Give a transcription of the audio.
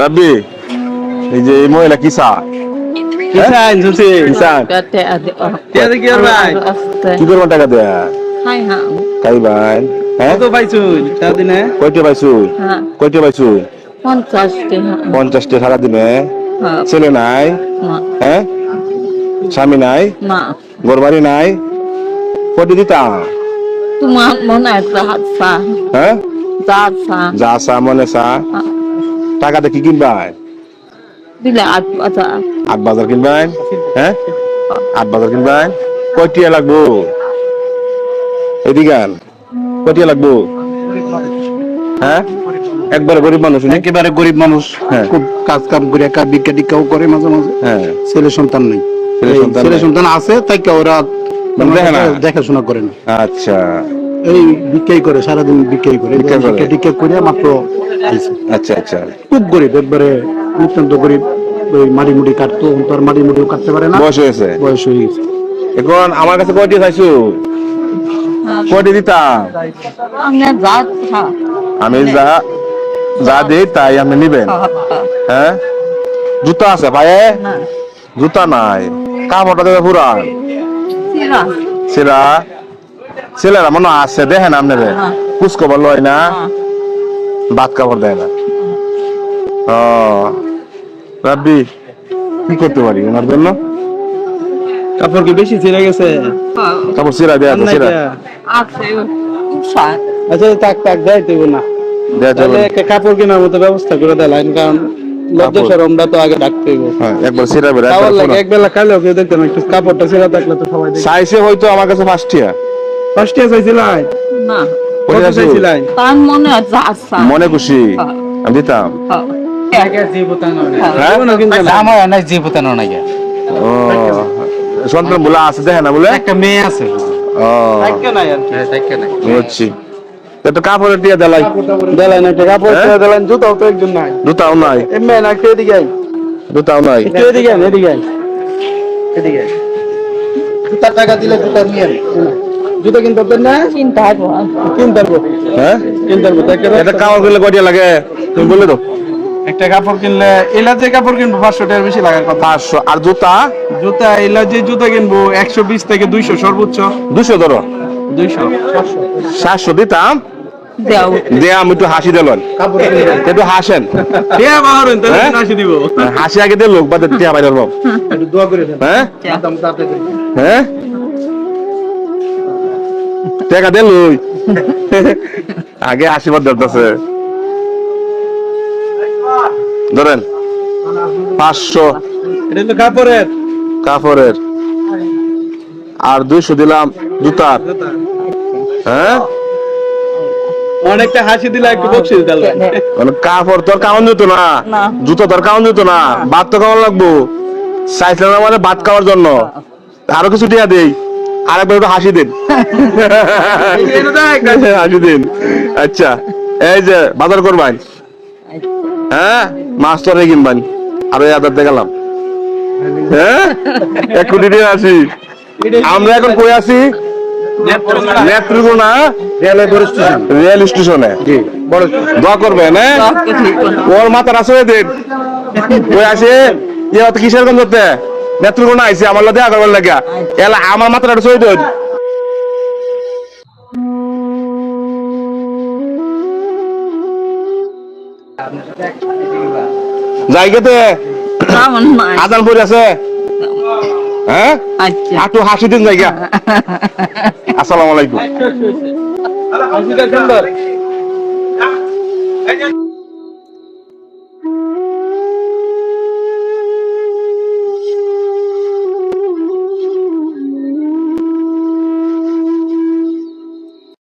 রাব্বি এই যে এই মহিলা কিসা কিসান শুনছি কিসান। ada Dia ada kira baik. কি করবেন টাকা দেয়া? ভাই। হ্যাঁ? কত সারাদিনে কয়টা পাইছু Ha. কয়টা পাইছু. পঞ্চাশটা সারা দিনে? Ha. ছেলে নাই? Ma. হ্যাঁ? স্বামী নাই. ঘর বাড়ি নাই? mah mau naik zahat হ্যাঁ. যা চা। মনে চা। Ha. টাকাতে কি কিনবাই? Bila আট বাজার হ্যাঁ? আট বাজার কয়টিয়া লাগবো? এদিকে কয়টিয়া লাগবো? হ্যাঁ? একবারে গরিব মানুষ একেবারে গরিব মানুষ। হ্যাঁ। খুব কাজ কাম করে একা টিক্ষাও করে মাঝে মাঝে। হ্যাঁ। ছেলে সন্তান নেই। ছেলে সন্তান সন্তান আছে তাই কে ওরা মানে দেখে না? দেখাশোনা করে না। আচ্ছা। এই ভিক্ষাই করে সারাদিন ভিক্ষাই করে। করে? মাত্র আচ্ছা আচ্ছা। খুব গরিব একবারে নিতান্ত গরিব। ওই মাড়ি মুড়ি কাটতো তো আর মাড়ি মুড়িও কাটতে পারে না। বয়স হয়েছে। বয়স হয়ে গেছে। এখন আমার কাছে কয়টি চাইছো? কয়টি. আমি যা যা দিই তাই আপনি নিবেন. হ্যাঁ? জুতা আছে Na. জুতা নাই। কাপড়টা দেবে পুরান Sira. ছেলা ছেলেরা মনে আছে দেখেন আপনারে। হ্যাঁ। কুচকবার লয় না? Ha. ভাত কাপড় দেয় না। ও রাব্বি কি করতে পারি ওনার জন্য? কাপড় কি বেশি ছিঁড়ে গেছে? কাপড় দেয়া দেয়া? Usah. আচ্ছা তাক তাক দেয় দেব না দেয়া একটা কাপড় কেনার মতো ব্যবস্থা করে দিলাম কারণ লজ্জা। তো আগে ডাকতে হ্যাঁ একবার বেড়ে এক বেলা খাইলেও কেউ দেখতে না একটু কাপড়টা ছিঁড়া থাকলে তো সবাই চাইছে হয়তো আমার কাছে ফার্স্ট ইয়ার চাইছিলাই কত চাইছিলাই? Tan mone zahat sa. মনে খুশি? হ্যাঁ। আমি দিতাম. হ্যাঁ। না। আমার নাই জীবতানো নাই ও সন্তান বলে আছে দেখে না বলে? একটা মেয়ে আছে। ও। থাকে নাই আর কি। বুঝছি। তো একটু দিয়ে দেলাই। দেলাই না কাপড় হ্যাঁ? ছিঁড়া দিলাম জুতাও তো একজন নাই। জুতাও নাই। এমনি না একটু এদিকে আই জুতাও নাই। একটু এদিকে আই এদিকে আই এদিকে আই জুতার টাকা দিলে জুতা নিয়ে। জুতা কিনতে পারবেন না? Cinta aku. কিনতে পারব। হ্যাঁ? কিনতে পারব। এটা কাপড় কিনলে কয়টা লাগে? তুমি বলে দাও। একটা কাপড় কিনলে এলা যে কাপড় কিনবো পাঁচশো টাকার বেশি লাগার কথা। পাঁচশো। আর জুতা? জুতা এলা যে জুতা কিনবো একশো বিশ থেকে দুইশো সর্বোচ্চ। দুশো ধরো। দুইশো সাতশো। দিতাম। একটু হাসি দিলেন একটু হাসেন। হ্যাঁ? দিব। হাসি আগে দিয়ে লোক বাদে দোয়া করে হ্যাঁ। হ্যাঁ? টাকা দে লই। আগে আশীর্বাদ দরকার ধরেন পাঁচশো। এটা তো কাপড়ের। কাপড়ের। আর দুইশো দিলাম জুতার। হ্যাঁ? অনেকটা হাসি দিলে একটু বকশিস মানে কাপড় তোর কামন দিত না। জুতো তোর কামন দিত না। ভাত তো কেমন লাগবো। চাইছিলাম মানে ভাত খাওয়ার জন্য। আরও কিছু টিয়া দেই। আরেকবার একটু হাসি দিন। হাসি দিন। আচ্ছা এই যে বাজার করবান। হ্যাঁ মাছ তো রেগে কিনবান। আরও আদার গেলাম হ্যাঁ এক কোটি টাকা আছি আমরা এখন কই আছি? নেত্রকোনা। রেল স্টেশনে। দোয়া করবেন হ্যাঁ? ওর মাথার আসলে দেন। ওই আছে ইয়ে অত কিসের গন্ধ হতে নেত্রকোনা আইছে আমার লগে করবার লাগা এলা আমার মাথাটা সই দেন। জায়গাতে. আদান পড়ে আছে। হ্যাঁ? Aja. একটু হাসি দিন জায়গা। আসসালামু আলাইকুম। সুন্দর